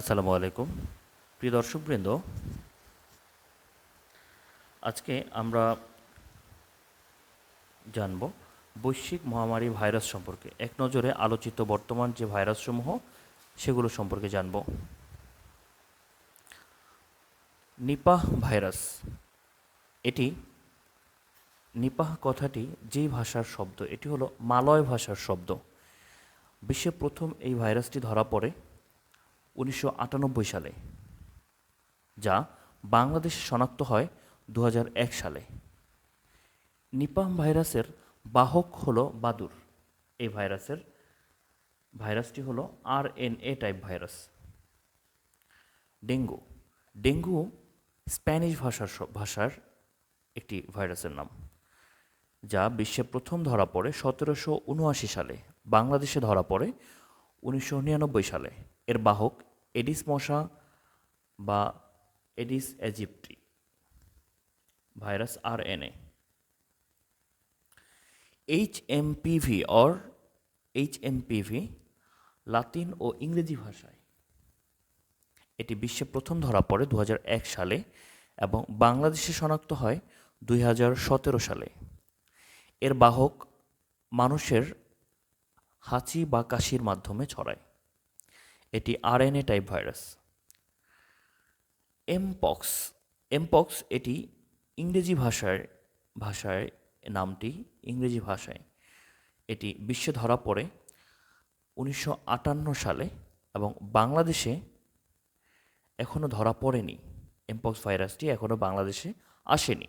আসসালামু আলাইকুম। প্রিয় দর্শকবৃন্দ, আজকে আমরা জানব বৈশ্বিক মহামারী ভাইরাস সম্পর্কে। এক নজরে আলোচিত বর্তমান যে ভাইরাসসমূহ, সেগুলো সম্পর্কে জানব। Nipah virus. এটি নিপাহ কথাটি যেই ভাষার শব্দ, এটি হলো মালয় ভাষার শব্দ। বিশ্বে প্রথম এই ভাইরাসটি ধরা পড়ে উনিশশো আটানব্বই সালে, যা বাংলাদেশে শনাক্ত হয় দু হাজার এক সালে। নিপাহ ভাইরাসের বাহক হলো বাদুর। এই ভাইরাসের, ভাইরাসটি হলো R N A type virus. Dengue. Dengue Spanish ভাষার ভাষার একটি ভাইরাসের নাম, যা বিশ্বে প্রথম ধরা পড়ে সতেরোশো উনআশি সালে, বাংলাদেশে ধরা পড়ে উনিশশো নিরানব্বই সালে। এর বাহক এডিস মশা বা Aedes aegypti virus R N A H M PV or H M PV Latin ও ইংরেজি ভাষায়। এটি বিশ্বে প্রথম ধরা পড়ে দু হাজার এক সালে এবং বাংলাদেশে শনাক্ত হয় দুই হাজার সতেরো সালে। এর বাহক মানুষের হাঁচি বা কাশির মাধ্যমে ছড়ায়। এটি RNA type virus. Mpox mpox এটি ইংরেজি ভাষায় ভাষায় নামটি ইংরেজি ভাষায়। এটি বিশ্বে ধরা পড়ে উনিশশো আটান্ন সালে এবং বাংলাদেশে এখনও ধরা পড়েনি। এমপক্স ভাইরাসটি এখনও বাংলাদেশে আসেনি।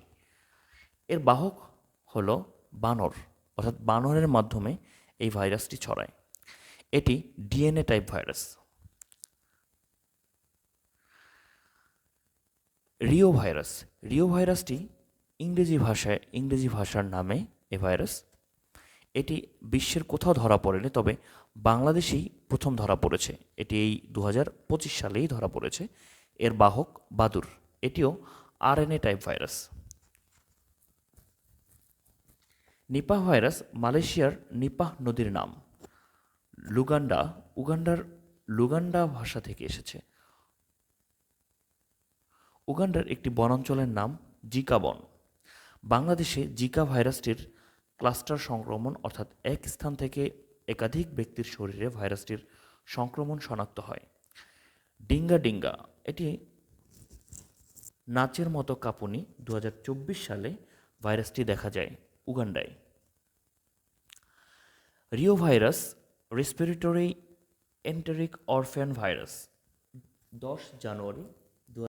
এর বাহক হল বানর, অর্থাৎ বানরের মাধ্যমে এই ভাইরাসটি ছড়ায়। এটি DNA type virus. Reo virus. Reo ভাইরাসটি ইংরেজি ভাষায়, ইংরেজি ভাষার নামে এ ভাইরাস। এটি বিশ্বের কোথাও ধরা পড়েনি, তবে বাংলাদেশেই প্রথম ধরা পড়েছে। এটি এই দু পঁচিশ সালেই ধরা পড়েছে। এর বাহক বাদুর। এটিও RNA type virus. Nipah virus মালয়েশিয়ার নিপাহ নদীর নাম। লুগান্ডা, উগান্ডার লুগান্ডা ভাষা থেকে এসেছে। উগান্ডার একটি বনাঞ্চলের নাম জিকা বন বাংলাদেশে জিকা ভাইরাসটির ক্লাস্টার সংক্রমণ অর্থাৎ এক স্থান থেকে একাধিক ব্যক্তির শরীরে ভাইরাসটির সংক্রমণ শনাক্ত হয়। ডিঙ্গা ডিঙ্গা, এটি নাচের মতো কাঁপুনি দু হাজার চব্বিশ সালে ভাইরাসটি দেখা যায় উগান্ডায়। Reo virus respiratory enteric orphan virus দশ জানুয়ারি